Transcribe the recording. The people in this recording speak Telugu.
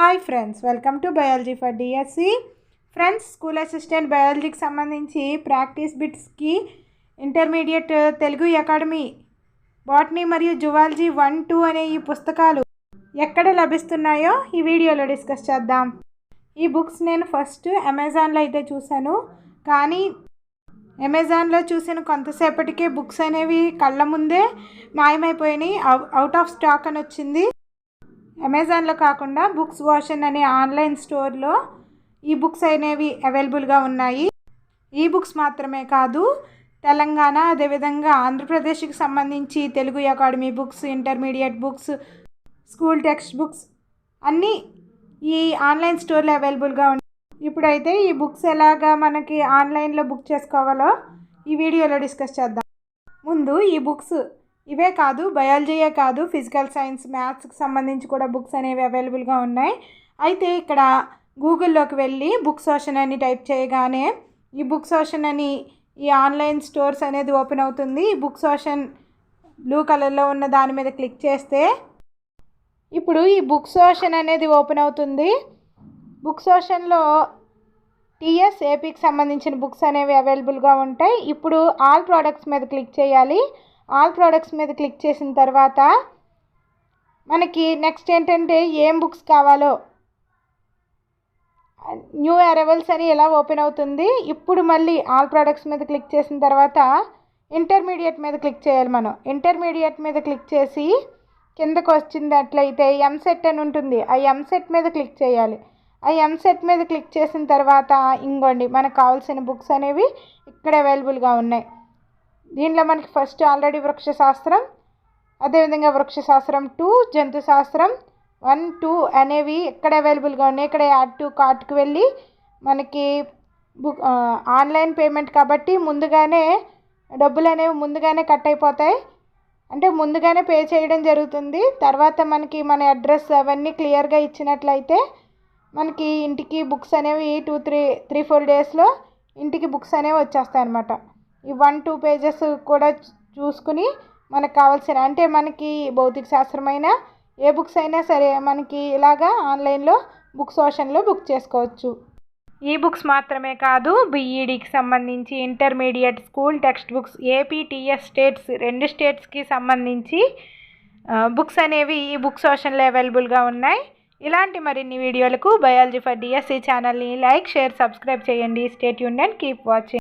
Hi friends welcome to biology for DSC friends school assistant బయాలజీకి సంబంధించి ప్రాక్టీస్ బిట్స్కి ఇంటర్మీడియట్ తెలుగు అకాడమీ బాటనీ మరియు జువాలజీ వన్ టూ అనే ఈ పుస్తకాలు ఎక్కడ లభిస్తున్నాయో ఈ వీడియోలో డిస్కస్ చేద్దాం. ఈ బుక్స్ నేను ఫస్ట్ అమెజాన్లో అయితే చూశాను. కానీ అమెజాన్లో చూసిన కొంతసేపటికే బుక్స్ అనేవి కళ్ళ ముందే మాయమైపోయినాయి అవుట్ ఆఫ్ స్టాక్ అని వచ్చింది. అమెజాన్లో కాకుండా బుక్స్ వాషన్ అనే ఆన్లైన్ స్టోర్లో ఈ బుక్స్ అనేవి అవైలబుల్గా ఉన్నాయి. ఈ బుక్స్ మాత్రమే కాదు తెలంగాణ అదేవిధంగా ఆంధ్రప్రదేశ్కి సంబంధించి Telugu academy books intermediate books school text books అన్నీ ఈ ఆన్లైన్ స్టోర్లో అవైలబుల్గా ఉన్నాయి ఇప్పుడైతే ఈ బుక్స్ ఎలాగా మనకి ఆన్లైన్లో బుక్ చేసుకోవాలో ఈ వీడియోలో డిస్కస్ చేద్దాం. ముందు ఈ బుక్స్ ఇవే కాదు బయాలజీయే కాదు ఫిజికల్ సైన్స్ మ్యాథ్స్కి సంబంధించి కూడా బుక్స్ అనేవి అవైలబుల్గా ఉన్నాయి. అయితే ఇక్కడ గూగుల్లోకి వెళ్ళి బుక్స్ ఓషన్ అని టైప్ చేయగానే ఈ బుక్స్ ఓషన్ అని ఈ ఆన్లైన్ స్టోర్స్ అనేది ఓపెన్ అవుతుంది. ఈ బుక్స్ ఓషన్ బ్లూ కలర్లో ఉన్న దాని మీద క్లిక్ చేస్తే ఇప్పుడు ఈ బుక్స్ ఓషన్ అనేది ఓపెన్ అవుతుంది. బుక్స్ ఓషన్లో టీఎస్ ఏపీకి సంబంధించిన బుక్స్ అనేవి అవైలబుల్గా ఉంటాయి. ఇప్పుడు ఆల్ ప్రోడక్ట్స్ మీద క్లిక్ చేయాలి. ఆల్ ప్రోడక్ట్స్ మీద క్లిక్ చేసిన తర్వాత మనకి నెక్స్ట్ ఏంటంటే ఏం బుక్స్ కావాలో. న్యూ అరైవల్స్ అని ఎలా ఓపెన్ అవుతుంది. ఇప్పుడు మళ్ళీ ఆల్ ప్రోడక్ట్స్ మీద క్లిక్ చేసిన తర్వాత ఇంటర్మీడియట్ మీద క్లిక్ చేయాలి మనం. ఇంటర్మీడియట్ మీద క్లిక్ చేసి కిందకు వచ్చినట్లయితే ఎంసెట్ అని ఉంటుంది. ఆ ఎంసెట్ మీద క్లిక్ చేయాలి. ఆ ఎంసెట్ మీద క్లిక్ చేసిన తర్వాత ఇంకోండి మనకు కావాల్సిన బుక్స్ అనేవి ఇక్కడ అవైలబుల్గా ఉన్నాయి. దీనిలో మనకి ఫస్ట్ ఆల్రెడీ వృక్షశాస్త్రం అదేవిధంగా వృక్షశాస్త్రం టూ జంతు శాస్త్రం వన్ టూ అనేవి ఇక్కడ అవైలబుల్గా ఉన్నాయి? ఇక్కడ యాడ్ టు కార్ట్కి వెళ్ళి మనకి బుక్ ఆన్లైన్ పేమెంట్ కాబట్టి ముందుగానే డబ్బులు అనేవి ముందుగానే కట్ అయిపోతాయి. అంటే ముందుగానే పే చేయడం జరుగుతుంది. తర్వాత మనకి మన అడ్రస్ అవన్నీ క్లియర్గా ఇచ్చినట్లయితే మనకి ఇంటికి బుక్స్ అనేవి టూ త్రీ త్రీ ఫోర్ డేస్లో ఇంటికి బుక్స్ అనేవి వచ్చేస్తాయి అన్నమాట ఈ వన్ టూ పేజెస్ కూడా చూసుకుని మనకు కావాల్సిన అంటే మనకి భౌతిక శాస్త్రమైన ఏ బుక్స్ అయినా సరే మనకి ఇలాగా ఆన్లైన్లో బుక్స్ ఆప్షన్లో బుక్ చేసుకోవచ్చు. ఈ బుక్స్ మాత్రమే కాదు బీఈడికి సంబంధించి intermediate school text books APTS states రెండు స్టేట్స్కి సంబంధించి బుక్స్ అనేవి ఈ బుక్స్ ఓషన్లో అవైలబుల్గా ఉన్నాయి. ఇలాంటి మరిన్ని వీడియోలకు బయాలజీ ఫర్ డిఎస్సి ఛానల్ని లైక్ షేర్ సబ్స్క్రైబ్ చేయండి. స్టేట్ యూన్ అండ్ కీప్ వాచింగ్